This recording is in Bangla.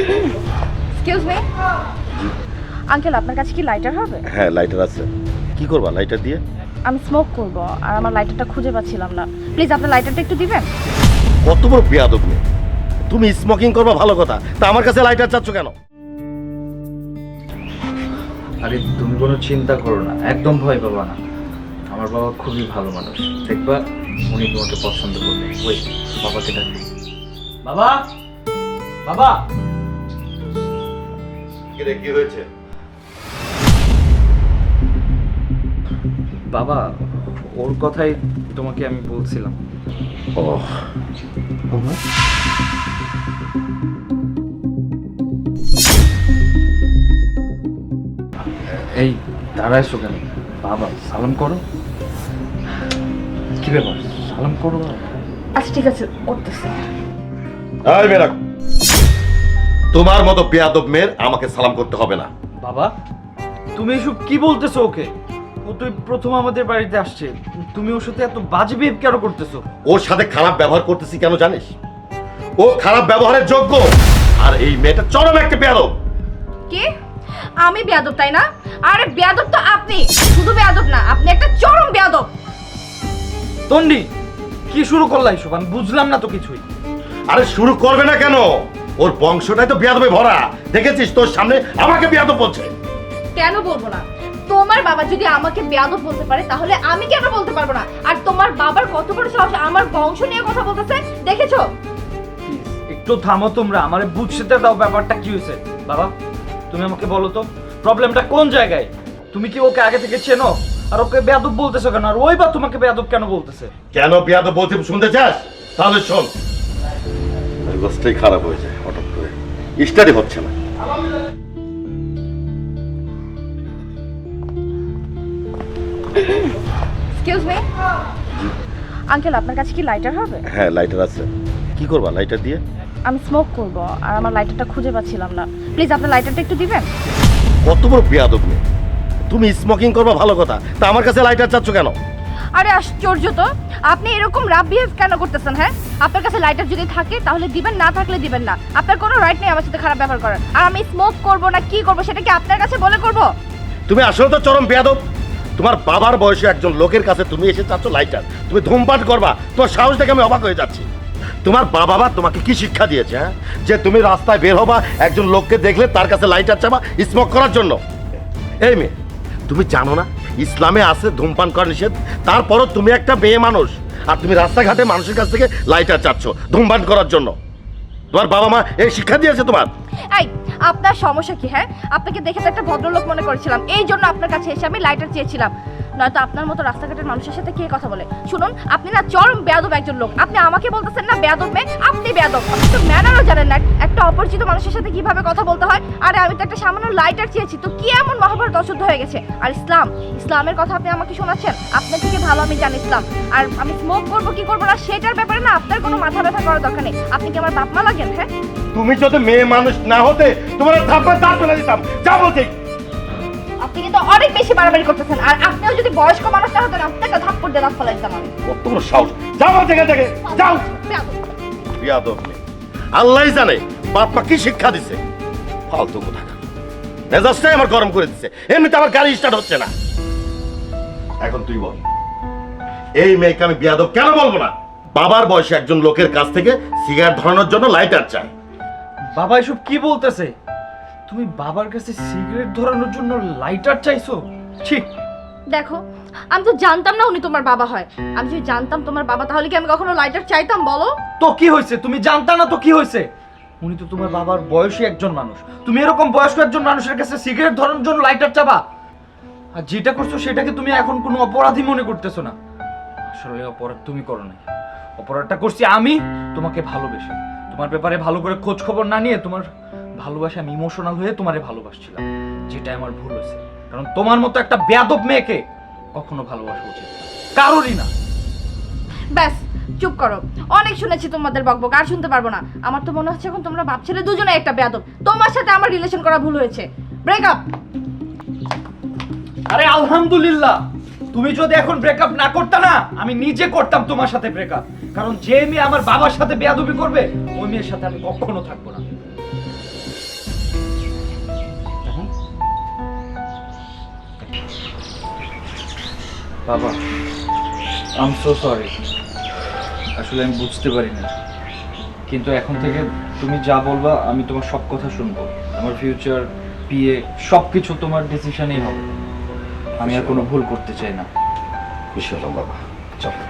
এক্সকিউজ মি আঙ্কেল আপনার কাছে কি লাইটার হবে? হ্যাঁ লাইটার আছে। কি করবা লাইটার দিয়ে? আমি স্মোক করব আর আমার লাইটারটা খুঁজে পাচ্ছিলাম না। প্লিজ আপনার লাইটারটা একটু দিবেন? কত বড় বেয়াদব মেয়ে। তুমি স্মোকিং করবা ভালো কথা। তা আমার কাছে লাইটার চাচ্ছ কেন? আরে তুমি কোনো চিন্তা করো না একদম ভয় পাবা না। আমার বাবা খুবই ভালো মানুষ। দেখবা উনি তোমাকে পছন্দ করবে। ওই বাবাকে ডাক বাবা! বাবা! কি হয়েছে? বাবা ওর কথাই তোমাকে আমি বলছিলাম। ও। এই দাঁড়াইছো কেন বাবা সালাম করো। কি ব্যাপার? সালাম করো। আচ্ছা ঠিক আছে করতেছি এই মেয়েরা। তোমার মতো বেয়াদব মেয়ের আমাকে সালাম করতে হবে না। বাবা তুমি এসব কি বলতেছো ওকে? ও তুই প্রথম আমাদের বাড়িতে আসছে। তুমি ওর সাথে এত বাজে বিহেভ কেন করতেছো? ওর সাথে খারাপ ব্যবহার করতেছি কেন জানিস? ও খারাপ ব্যবহারের যোগ্য। আর এই মেয়েটা চরম একটা বেয়াদব। কি? আমি বেয়াদব তাই না? আরে বেয়াদব তো আপনি। শুধু বেয়াদব না আপনি একটা চরম বেয়াদব। তন্ডি কি শুরু করলা এসব? আমি বুঝলাম না তো কিছুই। আরে শুরু করবে না কেন? ওর বংশটাই তো বেয়াদবে ভরা। দেখেছিস তোর সামনে আমাকে বেয়াদব বলছে। কেন বলব না? তোমার বাবা যদি আমাকে বেয়াদব বলতে পারে তাহলে আমি কেন বলতে পারব না? আর তোমার বাবার কত বড় সাহস আমার বংশ নিয়ে কথা বলতেছে দেখেছ? একটু থামো তোমরা আমারে বুঝতে দাও ব্যাপারটা কি হয়েছে। বাবা তুমি আমাকে বলো তো প্রবলেমটা কোন জায়গায়? তুমি কি ওকে আগে থেকে চেনো? আর ওকে বেয়াদব বলতেছো কেন? আর ওই বা তোমাকে বেয়াদব কেন বলতেছে? কেন বেয়াদব বলতে শুনতে চাস? তাহলে শোন মেজাজটাই খারাপ হয়ে যায় হঠাৎ করে। স্টাডি হচ্ছে না। এক্সকিউজ মি আঙ্কেল আপনার কাছে কি লাইটার হবে? হ্যাঁ লাইটার আছে। কি করবা লাইটার দিয়ে? আমি স্মোক করব আর আমার লাইটারটা খুঁজে পাচ্ছিলাম না। প্লিজ আপনার লাইটারটা একটু দিবেন? কত বড় বেয়াদব মেয়ে। তুমি স্মোকিং করবা ভালো কথা। তা আমার কাছে লাইটার চাচ্ছ কেন? আরে আশ্চর্য তো। আপনি এরকম রাব বিহেভ কেন করতেছেন হ্যাঁ? আপনার কাছে লাইটার যদি থাকে, তাহলে দিবেন, না থাকলে দিবেন না। আপনার কোনো রাইট নেই আমার সাথে খারাপ ব্যবহার করার। আর আমি স্মোক করব না, কি করব, সেটা কি আপনার কাছে বলে করব? তুমি আসলে তো চরম বেয়াদব। তোমার বাবার বয়সে একজন লোকের কাছে তুমি এসে চাচ্ছ লাইটার তুমি ধূমপান করবা, তোমার সাহস দেখে আমি অবাক হয়ে যাচ্ছি। তোমার বাবা মা তোমাকে কি শিক্ষা দিয়েছে হ্যাঁ? যে তুমি রাস্তায় বের হবা, একজন লোককে দেখলে তার কাছে লাইটার চাবা স্মোক করার জন্য। এই মেয়ে, তুমি জানো না ইসলামে আছে ধূমপান করা নিষেধ। তারপরও তুমি একটা বেয়ে মানুষ, আর তুমি রাস্তাঘাটে মানুষের কাছ থেকে লাইটার চাচ্ছ ধূমপান করার জন্য। তোমার বাবা মা এই শিক্ষা দিয়েছে তোমার? এই, আপনার সমস্যা কি হ্যাঁ? আপনাকে দেখে তো একটা ভদ্রলোক মনে করেছিলাম। এই জন্য আপনার কাছে এসে আমি লাইটার চেয়েছিলাম। নয়তো আপনার মতো রাস্তাঘাটের মানুষের সাথে কে কথা বলে? শুনুন, আপনি না চরম বেয়াদব একজন লোক। আপনি আমাকে বলতেছেন না বেয়াদব মেয়ে, আপনি বেয়াদব। আপনি তো ম্যানারও জানেন না একটা অপরিচিত মানুষের সাথে কীভাবে কথা বলতে হয়। আরে, আমি তো একটা সামান্য লাইটার চেয়েছি, তো কি এমন মহাভারত অশুদ্ধ হয়ে গেছে? আর ইসলাম, ইসলামের কথা আপনি আমাকে শোনাচ্ছেন? আপনার থেকে ভালো আমি জানি ইসলাম। আর আমি স্মোক করব, কি করব না, সেটার ব্যাপারে না আপনার কোনো মাথা ব্যথা করার দরকার নেই। আপনি কি আমার বাপ মা লাগেন হ্যাঁ? তুমি যদি মেয়ে মানুষ না হতে, তোমার ধাপ্পা ফেলে দিতাম যা বলছি আপনি কিন্তু অনেক বেশি বাড়াবাড়ি করতেছেন। আর আপনিও যদি বয়স্ক মানুষ না হতেন আপনাকে থাপ্পড় দিয়ে আমি। কত বড় সাহস। যাও আমার থেকে থেকে যাও। বিয়াদব মেয়ে। আল্লাহই জানে বাপ মা কি শিক্ষা দিছে। ফালতু কথা। মেজাজটাই আমার গরম করে দিচ্ছে এমনিতে আমার গাড়ি স্টার্ট হচ্ছে না। এখন তুই বল এই মেয়েকে আমি বিয়াদব কেন বলব না? বাবার বয়সে একজন লোকের কাছ থেকে সিগারেট ধরানোর জন্য লাইটার চায় বাবা এসব কি বলতেছে? তুমি বাবার কাছে সিগারেট ধরানোর জন্য লাইটার চাইছো? ঠিক দেখো আমি তো জানতাম না উনি তোমার বাবা হয়। আমি যদি জানতাম তোমার বাবা তাহলে কি আমি কখনো লাইটার চাইতাম বলো? তো কি হয়েছে? তুমি জানতা না তো কি হয়েছে? উনি তো তোমার বাবার বয়সী একজন মানুষ। তুমি এরকম বয়স্ক একজন মানুষের কাছে সিগারেট ধরানোর জন্য লাইটার চাবা? আর যেটা করছ সেটাকে তুমি এখন কোনো অপরাধী মনে করতেছো না। আসলে অপরাধ তুমি করো না অপরাধটা করছি আমি তোমাকে ভালোবেসে। তোমার ব্যাপারে ভালো করে খোঁজ খবর না নিয়ে তোমার ভালোবাসা আমি ইমোশনাল হয়ে তোমারে ভালোবাসছিলাম যেটা আমার ভুল হয়েছে। কারণ তোমার মতো একটা বেয়াদব মেয়েকে কখনো ভালোবাসা উচিত। কারোরই না। ব্যাস চুপ করো। অনেক শুনেছি তোমাদের বকবক আর শুনতে পারব না। আমার তো মনে হচ্ছে এখন তোমরা বাপ ছেলে দুজনে একটা বেয়াদব। তোমার সাথে আমার রিলেশন করা ভুল হয়েছে। ব্রেকআপ আরে আলহামদুলিল্লাহ! তুমি যদি এখন ব্রেকআপ না করতে না আমি নিজে করতাম তোমার সাথে ব্রেকআপ কারণ যে মেয়ে আমার বাবার সাথে বেয়াদবি করবে ওই মেয়ের সাথে আমি কখনো থাকব না। বাবা আম সো সরি আসলে আমি বুঝতে পারি না কিন্তু এখন থেকে তুমি যা বলবা, আমি তোমার সব কথা শুনব। আমার ফিউচার বিয়ে সব কিছু তোমার ডিসিশনেই হবে। আমি আর কোনো ভুল করতে চাই না। বিশ্বাস বাবা, চল।